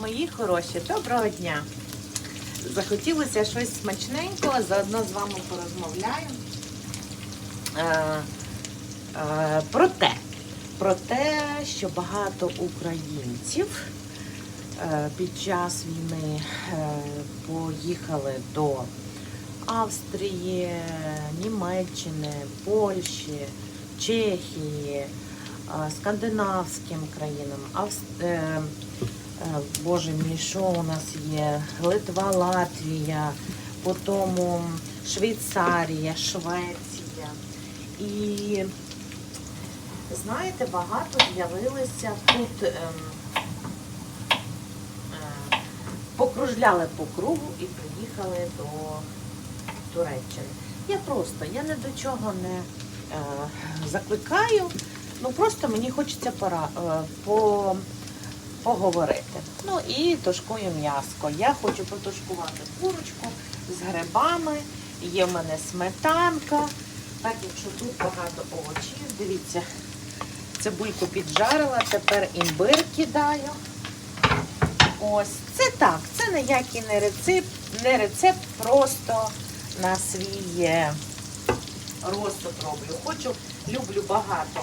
мої хороші, доброго дня! Захотілося щось смачненького, заодно з вами порозмовляю. Е, е, про те, про те, що багато українців е, під час війни поїхали до Австрії, Німеччини, Польщі, Чехії, скандинавським країнам, Авс... е, е, Боже мій, що у нас є? Литва, Латвія, потім Швейцарія, Швеція. І знаєте, багато з'явилися тут. ем, е, покружляли по кругу і приїхали до Туреччини. Я просто, я не до чого не е, закликаю, ну просто мені хочеться пора, е, по, поговорити. Ну і тушкую м'яско. Я хочу потушкувати курочку з грибами, є в мене сметанка. Так, якщо тут багато овочів, дивіться, цибульку піджарила, тепер імбир кидаю. Ось, це так, це ніякий не рецепт, не рецепт, просто на свій е, розсуд роблю. Хочу, люблю багато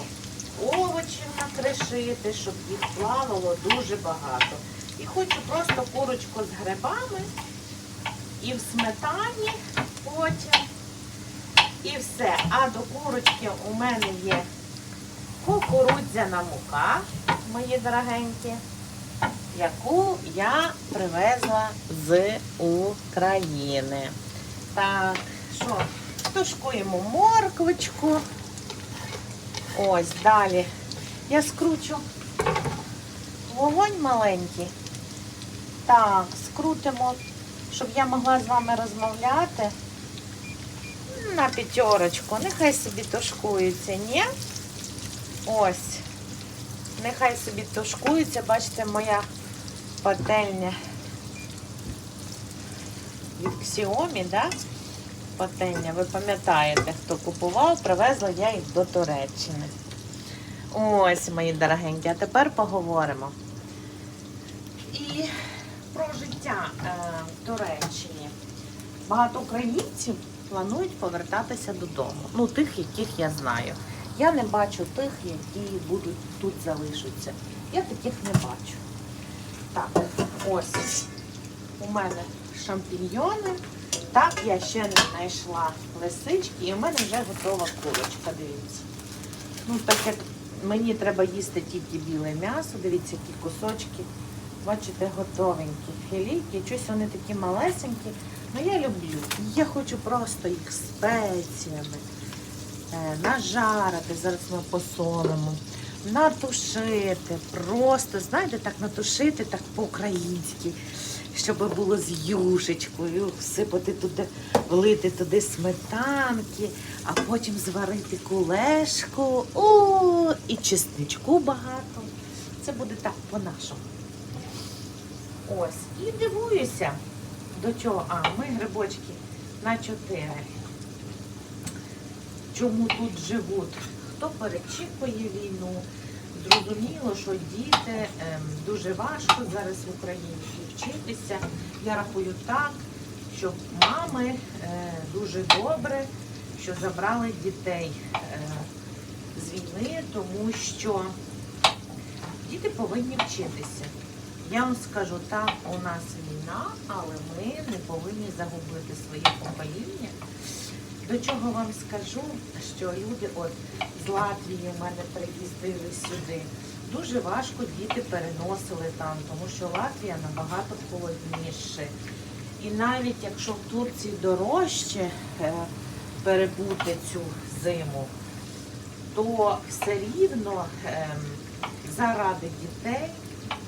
овочів накришити, щоб їх плавало дуже багато. І хочу просто курочку з грибами і в сметані потім. І все. А до курочки у мене є кукурудзяна мука, мої дорогенькі яку я привезла з України. Так, що, тушкуємо морквочку. Ось далі. Я скручу вогонь маленький. Так, скрутимо, щоб я могла з вами розмовляти. На п'ятерочку. Нехай собі тушкується, ні? Ось. Нехай собі тушкується, бачите, моя пательня від Xiaomi, да? Пательня, ви пам'ятаєте, хто купував, привезла я їх до Туреччини. Ось, мої дорогенькі, а тепер поговоримо. І про життя е, в Туреччині. Багато українців планують повертатися додому. Ну, тих, яких я знаю. Я не бачу тих, які будуть тут залишаться. Я таких не бачу. Так, ось у мене шампіньйони. Так, я ще не знайшла лисички, і у мене вже готова курочка, дивіться. Ну, так як мені треба їсти тільки біле м'ясо, дивіться, які кусочки. Бачите, готовенькі філійки. Щось вони такі малесенькі. Ну я люблю. Я хочу просто їх спеціями е, нажарити, зараз ми посолимо, натушити, просто, знаєте, так натушити, так по-українськи, щоб було з юшечкою, всипати туди, влити туди сметанки, а потім зварити кулешку, о, і чесничку багато. Це буде так по-нашому. Ось, і дивуюся, до чого. А, ми грибочки на чотири чому тут живуть, хто перечікує війну. Зрозуміло, що діти ем, дуже важко зараз в Україні вчитися. Я рахую так, що мами е, дуже добре, що забрали дітей е, з війни, тому що діти повинні вчитися. Я вам скажу, так, у нас війна, але ми не повинні загубити своє покоління. До чого вам скажу, що люди от з Латвії в мене приїздили сюди. Дуже важко діти переносили там, тому що Латвія набагато холодніше. І навіть якщо в Турції дорожче е, перебути цю зиму, то все рівно ем, заради дітей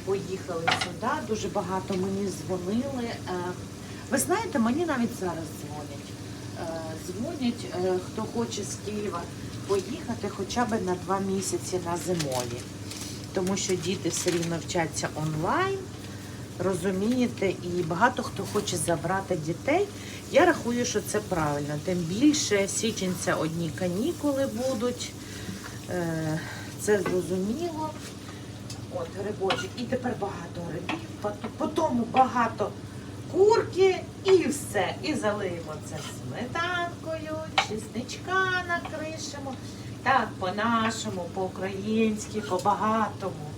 поїхали сюди. Дуже багато мені дзвонили. Е, ви знаєте, мені навіть зараз дзвонять. Е, Дзвонять, е, хто хоче з Києва поїхати хоча б на два місяці на зимові. Тому що діти все рівно вчаться онлайн, розумієте, і багато хто хоче забрати дітей. Я рахую, що це правильно. Тим більше січень це одні канікули будуть. Е, Це зрозуміло. От грибочок. І тепер багато грибів. Ньому багато курки і все. І залиємо це сметанкою, чесничка накришимо. Так, по-нашому, по-українськи, по-багатому.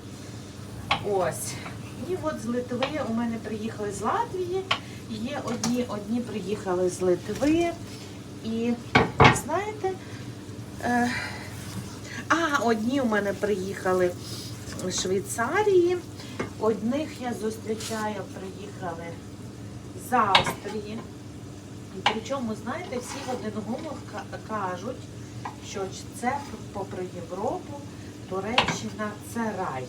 Ось. І от з Литви у мене приїхали з Латвії. Є одні, одні приїхали з Литви. І знаєте, е, а, одні у мене приїхали з Швейцарії. Одних я зустрічаю, приїхали з Австрії. Причому, знаєте, всі в один голос кажуть, що це попри Європу, Туреччина це рай.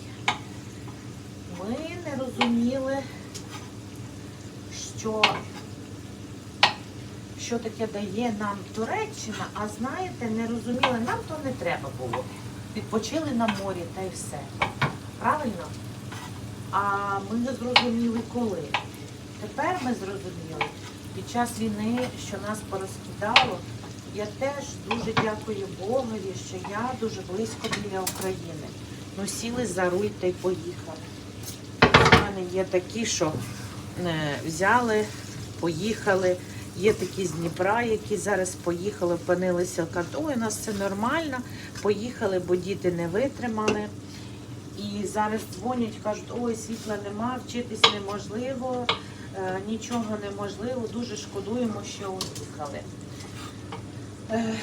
Ми не розуміли, що, що таке дає нам Туреччина, а знаєте, не розуміли, нам то не треба було. Відпочили на морі та й все. Правильно? А ми не зрозуміли коли. Тепер ми зрозуміли, під час війни, що нас порозкидало, я теж дуже дякую Богові, що я дуже близько біля України. Ну, сіли за руль та й поїхали. У мене є такі, що е, взяли, поїхали. Є такі з Дніпра, які зараз поїхали, опинилися, кажуть, ой, у нас це нормально, поїхали, бо діти не витримали. І зараз дзвонять, кажуть, ой, світла нема, вчитись неможливо, нічого неможливо, дуже шкодуємо, що уїхали. Е,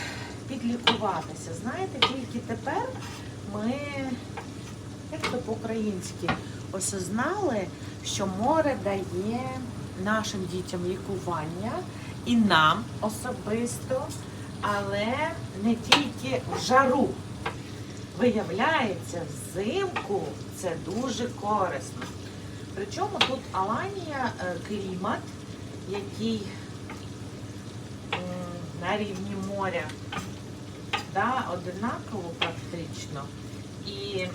підлікуватися. Знаєте, тільки тепер ми, як то по-українськи, осознали, що море дає нашим дітям лікування і нам особисто, але не тільки в жару. Виявляється, взимку це дуже корисно. Причому тут Аланія е, клімат, який на рівні моря, да, одинаково практично. І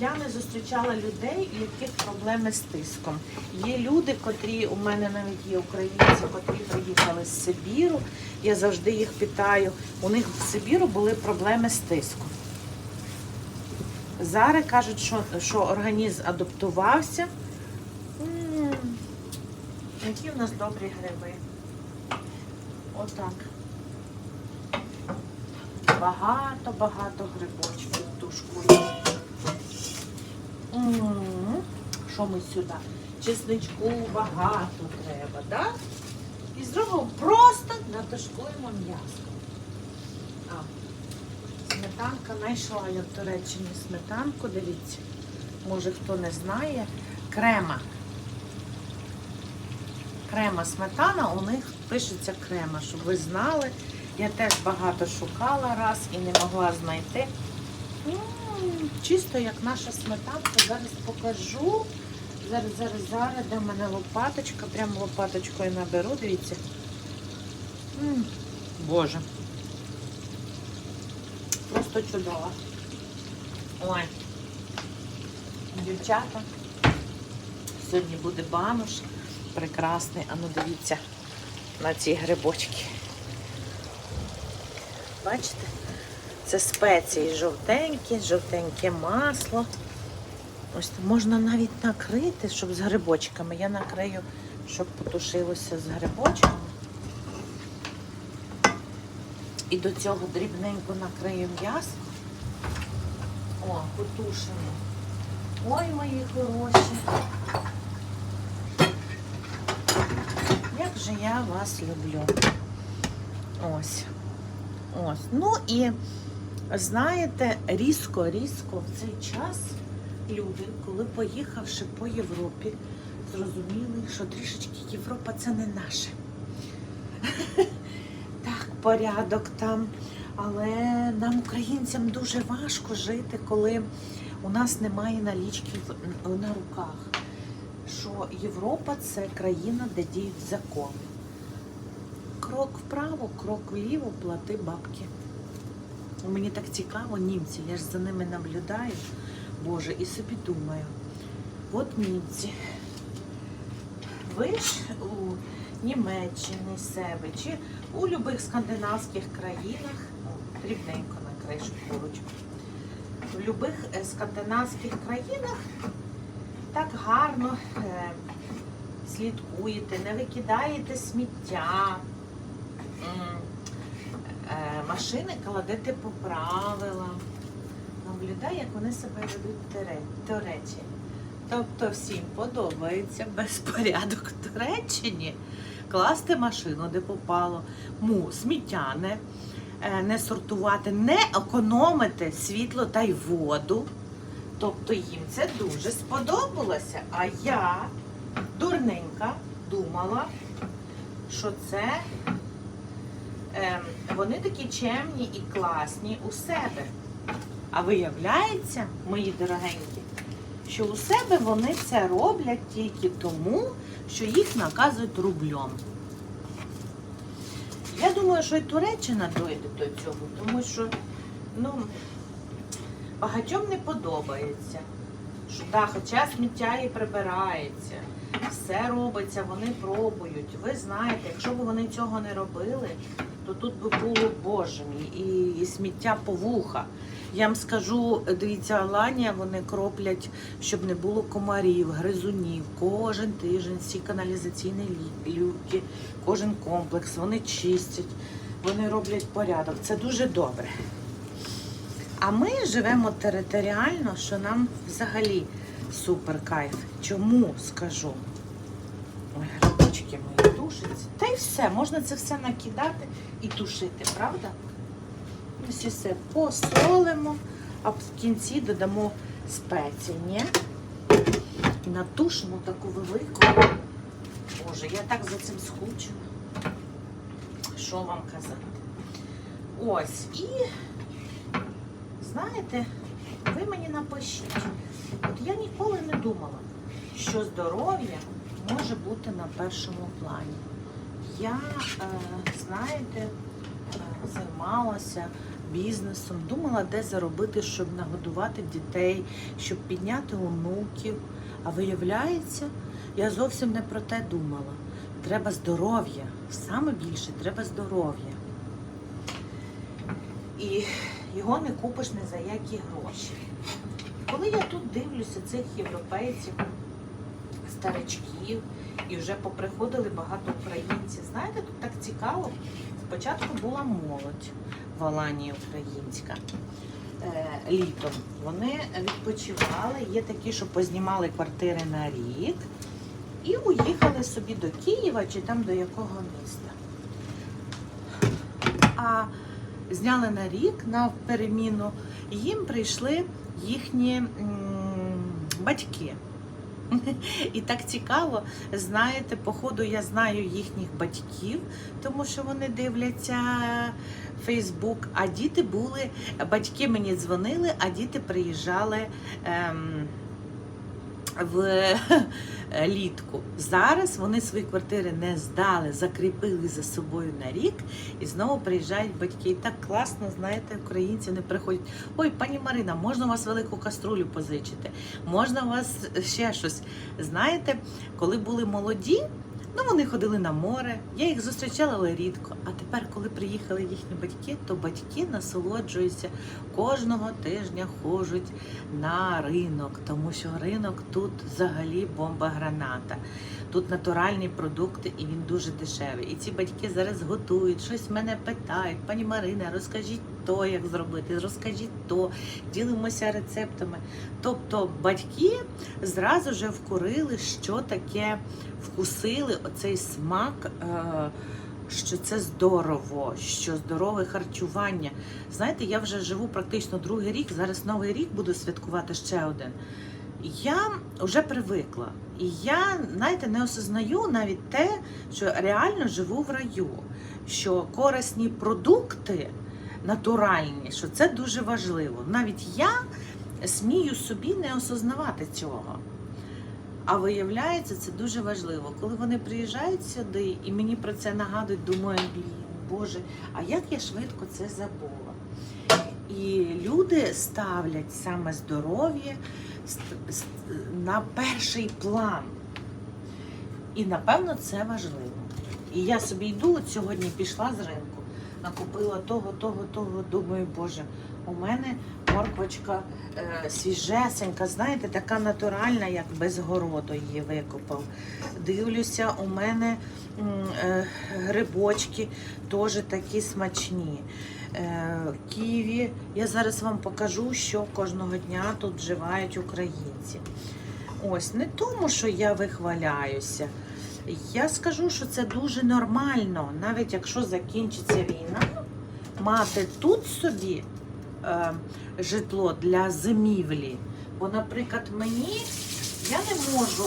я не зустрічала людей, у яких проблеми з тиском. Є люди, котрі у мене навіть є українці, котрі приїхали з Сибіру. Я завжди їх питаю. У них в Сибіру були проблеми з тиском. Зараз кажуть, що, що організм адаптувався. Які в нас добрі гриби. Отак. Багато-багато грибочків тушкую. Що ми сюди? Чесничку багато треба, так? І зробимо просто натушкуємо м'ясо. Сметанка знайшла я в Туреччині сметанку, дивіться. Може хто не знає. Крема. Крема сметана, у них пишеться крема, щоб ви знали. Я теж багато шукала раз і не могла знайти. М, Чисто як наша сметанка, зараз покажу. Зараз, зараз, зараз, де в мене лопаточка, прямо лопаточкою наберу, дивіться. Боже. Просто чудово. Ой. Дівчата. Сьогодні буде бануш. Прекрасний. А ну дивіться на ці грибочки. Бачите? Це спеції жовтенькі, жовтеньке масло. Ось можна навіть накрити, щоб з грибочками. Я накрию, щоб потушилося з грибочками. І до цього дрібненько накрию м'ясо. О, потушимо. Ой, мої хороші. Як же я вас люблю. Ось. Ось. Ну і знаєте, різко-різко в цей час люди, коли поїхавши по Європі, зрозуміли, що трішечки Європа це не наше. Так, порядок там. Але нам, українцям, дуже важко жити, коли у нас немає налічки на руках. Що Європа це країна, де діють закони. Крок вправо, крок вліво, плати бабки. Мені так цікаво, німці, я ж за ними наблюдаю, Боже, і собі думаю, от німці. Ви ж у Німеччині себе чи у будь-яких скандинавських країнах дрібненько накришу курочку. В будь-яких скандинавських країнах так гарно е, слідкуєте, не викидаєте сміття, е, машини кладете по правилам. Наблюдай, як вони себе ведуть Туре- Туреччині. Тобто всім подобається безпорядок в Туреччині. Класти машину, де попало, му, сміття не, е, не сортувати, не економити світло та й воду. Тобто їм це дуже сподобалося. А я, дурненька, думала, що це ем, вони такі чемні і класні у себе. А виявляється, мої дорогенькі, що у себе вони це роблять тільки тому, що їх наказують рублем. Я думаю, що і Туреччина дойде до цього, тому що ну, багатьом не подобається. Що, да, хоча сміття і прибирається, все робиться, вони пробують. Ви знаєте, якщо б вони цього не робили, то тут би було боже мій, і, і сміття по вуха. Я вам скажу, дивіться, Аланія, вони кроплять, щоб не було комарів, гризунів. Кожен тиждень всі каналізаційні лі- люки, кожен комплекс, вони чистять, вони роблять порядок. Це дуже добре. А ми живемо територіально, що нам взагалі супер кайф. Чому скажу? Ой, грибочки мої тушаться. Та й все, можна це все накидати і тушити, правда? Ось і все посолимо, а в кінці додамо спеції? І натушимо таку велику. Боже, я так за цим схочу. Що вам казати? Ось, і знаєте, ви мені напишіть. От я ніколи не думала, що здоров'я може бути на першому плані. Я, е, знаєте, е, займалася бізнесом, думала, де заробити, щоб нагодувати дітей, щоб підняти онуків. А виявляється, я зовсім не про те думала. Треба здоров'я. Саме більше треба здоров'я. І його не купиш ні за які гроші. Коли я тут дивлюся цих європейців, старичків, і вже поприходили багато українців, знаєте, тут так цікаво. Спочатку була молодь в Аланії українська. е, Літом вони відпочивали, є такі, що познімали квартири на рік і уїхали собі до Києва чи там до якого міста. А зняли на рік на переміну, їм прийшли їхні батьки. І так цікаво, знаєте, походу я знаю їхніх батьків, тому що вони дивляться Фейсбук. А діти були, батьки мені дзвонили, а діти приїжджали ем, в літку. Зараз вони свої квартири не здали, закріпили за собою на рік і знову приїжджають батьки. І так класно, знаєте, українці не приходять. Ой, пані Марина, можна у вас велику каструлю позичити? Можна у вас ще щось? Знаєте, коли були молоді, ну вони ходили на море. Я їх зустрічала, але рідко. А тепер, коли приїхали їхні батьки, то батьки насолоджуються кожного тижня хожуть на ринок, тому що ринок тут взагалі бомба граната. Тут натуральні продукти і він дуже дешевий. І ці батьки зараз готують, щось мене питають. Пані Марина, розкажіть то, як зробити, розкажіть то, ділимося рецептами. Тобто батьки зразу вже вкурили, що таке вкусили оцей смак. Е- що це здорово, що здорове харчування. Знаєте, я вже живу практично другий рік. Зараз новий рік буду святкувати ще один. Я вже привикла. І я, знаєте, не осознаю навіть те, що реально живу в раю, що корисні продукти натуральні, що це дуже важливо. Навіть я смію собі не осознавати цього. А виявляється, це дуже важливо. Коли вони приїжджають сюди і мені про це нагадують, думаю, Боже, а як я швидко це забула? І люди ставлять саме здоров'я на перший план. І напевно це важливо. І я собі йду, от сьогодні пішла з ринку, накупила того, того, того. Думаю, Боже, у мене морквочка е, свіжесенька, знаєте, така натуральна, як без городу її викопав. Дивлюся, у мене е, грибочки теж такі смачні. Е, Ківі. Я зараз вам покажу, що кожного дня тут вживають українці. Ось не тому, що я вихваляюся. Я скажу, що це дуже нормально, навіть якщо закінчиться війна, мати тут собі житло для зимівлі. Бо, наприклад, мені я не можу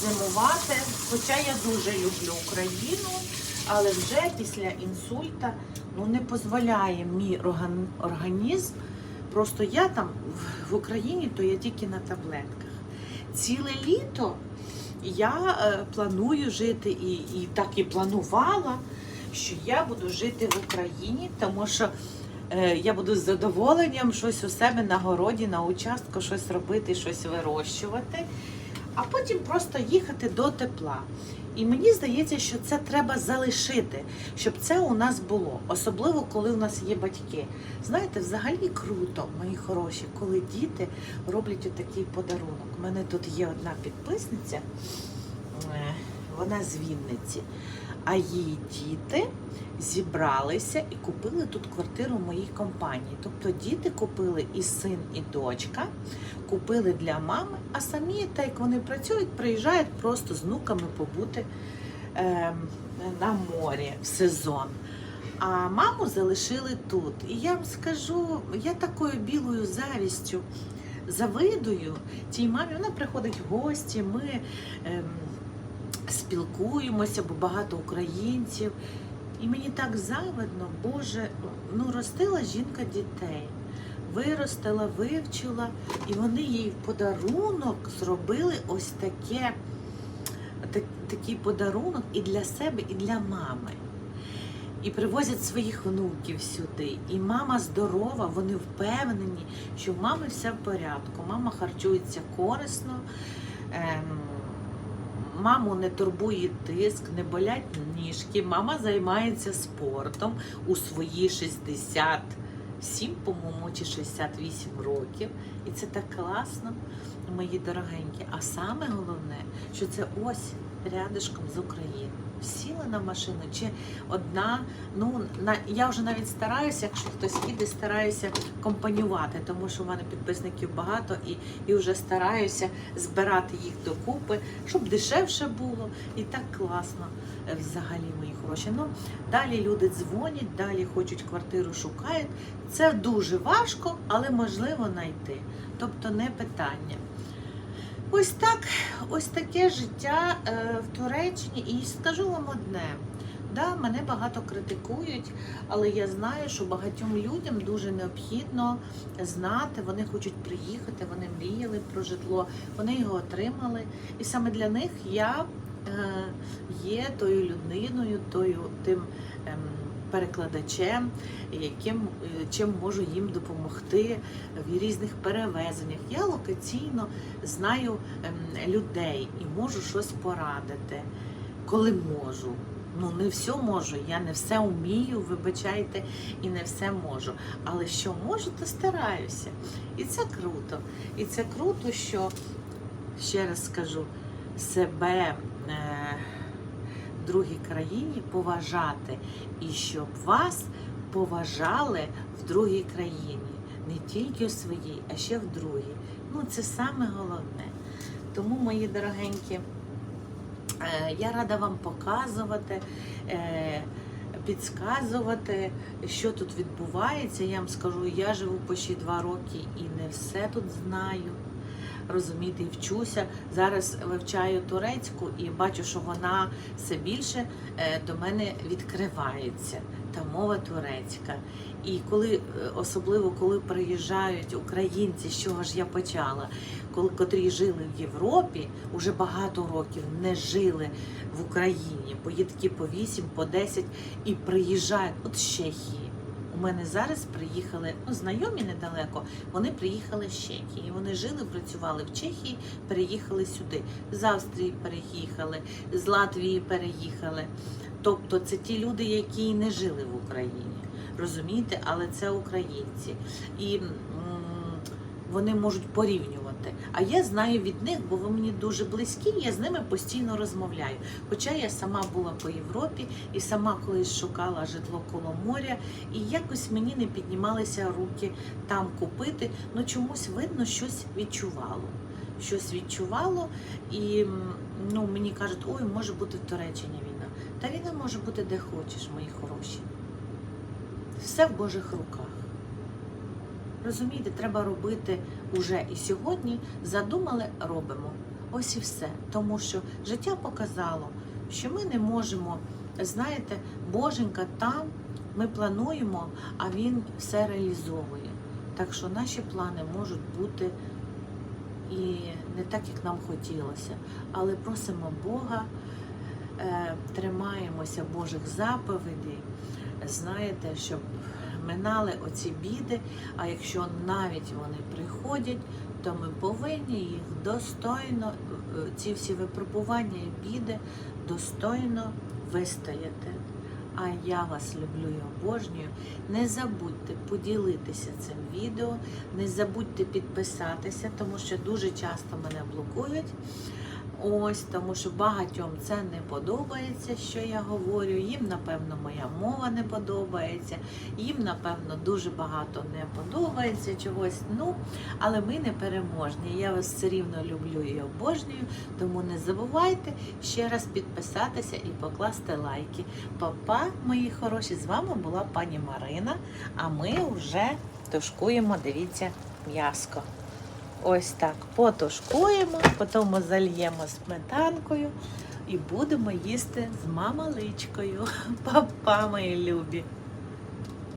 зимувати, хоча я дуже люблю Україну, але вже після інсульта ну, не дозволяє мій організм. Просто я там в- Україні, то я тільки на таблетках. Ціле літо я е, планую жити і, і так і планувала, що я буду жити в Україні, тому що е, я буду з задоволенням щось у себе на городі, на участку, щось робити, щось вирощувати, а потім просто їхати до тепла. І мені здається, що це треба залишити, щоб це у нас було, особливо коли у нас є батьки. Знаєте, взагалі круто, мої хороші, коли діти роблять отакий подарунок. У мене тут є одна підписниця, е, вона з Вінниці, а її діти зібралися і купили тут квартиру в моїй компанії. Тобто діти купили і син, і дочка, купили для мами, а самі, так як вони працюють, приїжджають просто з внуками побути ем, на морі в сезон. А маму залишили тут. І я вам скажу, я такою білою завістю завидую тій мамі. Вона приходить в гості, ми ем, спілкуємося, бо багато українців. І мені так завидно, Боже, ну ростила жінка дітей, виростила, вивчила, і вони їй в подарунок зробили ось таке, так, такий подарунок і для себе, і для мами. І привозять своїх внуків сюди. І мама здорова, вони впевнені, що в мами все в порядку. Мама харчується корисно, ем, маму не турбує тиск, не болять ніжки. Мама займається спортом у свої 67, по-моєму, чи 68 років. І це так класно, мої дорогенькі. А саме головне, що це ось рядишком з України. Сіла на машину чи одна. Ну на я вже навіть стараюся, якщо хтось їде, стараюся компанювати, тому що в мене підписників багато і, і вже стараюся збирати їх докупи, щоб дешевше було і так класно е, взагалі, мої хороші. Ну далі люди дзвонять, далі хочуть квартиру, шукають. Це дуже важко, але можливо знайти. Тобто не питання. Ось так, ось таке життя е, в Туреччині. І скажу вам одне. Да, мене багато критикують, але я знаю, що багатьом людям дуже необхідно знати. Вони хочуть приїхати, вони мріяли про житло, вони його отримали. І саме для них я е, є тою людиною, тою тим ем, перекладачем, яким е, чим можу їм допомогти в різних перевезеннях. Я локаційно знаю ем, людей і можу щось порадити, коли можу. Ну, не все можу, я не все вмію, вибачайте, і не все можу. Але що можу, то стараюся. І це круто. І це круто, що, ще раз скажу, себе е, другій країні поважати, і щоб вас поважали в другій країні. Не тільки в своїй, а ще в другій. Ну, це саме головне. Тому, мої дорогенькі, Е, Я рада вам показувати, е, підказувати, що тут відбувається. Я вам скажу, я живу почти два роки і не все тут знаю. Розумієте, і вчуся. Зараз вивчаю турецьку і бачу, що вона все більше е, до мене відкривається. Та мова турецька. І коли, е, особливо коли приїжджають українці, з чого ж я почала, коли котрі жили в Європі, уже багато років не жили в Україні, бо є по 8, по 10 і приїжджають от з Чехії. У мене зараз приїхали ну, знайомі недалеко. Вони приїхали з Чехії. Вони жили, працювали в Чехії, переїхали сюди. З Австрії переїхали, з Латвії переїхали. Тобто це ті люди, які не жили в Україні. Розумієте, але це українці. І м, вони можуть порівнювати. А я знаю від них, бо ви мені дуже близькі, я з ними постійно розмовляю. Хоча я сама була по Європі і сама колись шукала житло коло моря, і якось мені не піднімалися руки там купити. Ну чомусь видно, щось відчувало. Щось відчувало, і ну, мені кажуть, ой, може бути в Туреччині війна. Та війна може бути де хочеш, мої хороші. Все в Божих руках. Розумієте, треба робити уже і сьогодні. Задумали, робимо. Ось і все. Тому що життя показало, що ми не можемо, знаєте, Боженька там, ми плануємо, а він все реалізовує. Так що наші плани можуть бути і не так, як нам хотілося. Але просимо Бога, е, тримаємося Божих заповідей, знаєте, щоб минали оці біди. А якщо навіть вони приходять, то ми повинні їх достойно, е, ці всі випробування і біди достойно вистояти. А я вас люблю і обожнюю. Не забудьте поділитися цим відео, не забудьте підписатися, тому що дуже часто мене блокують. Ось тому, що багатьом це не подобається, що я говорю. Їм, напевно, моя мова не подобається, їм, напевно, дуже багато не подобається чогось. Ну, але ми не переможні. Я вас все рівно люблю і обожнюю. Тому не забувайте ще раз підписатися і покласти лайки. Папа, мої хороші, з вами була пані Марина. А ми вже тушкуємо, дивіться, м'яско. Ось так потушкуємо, потім зальємо сметанкою і будемо їсти з мамаличкою. Папа, мої любі.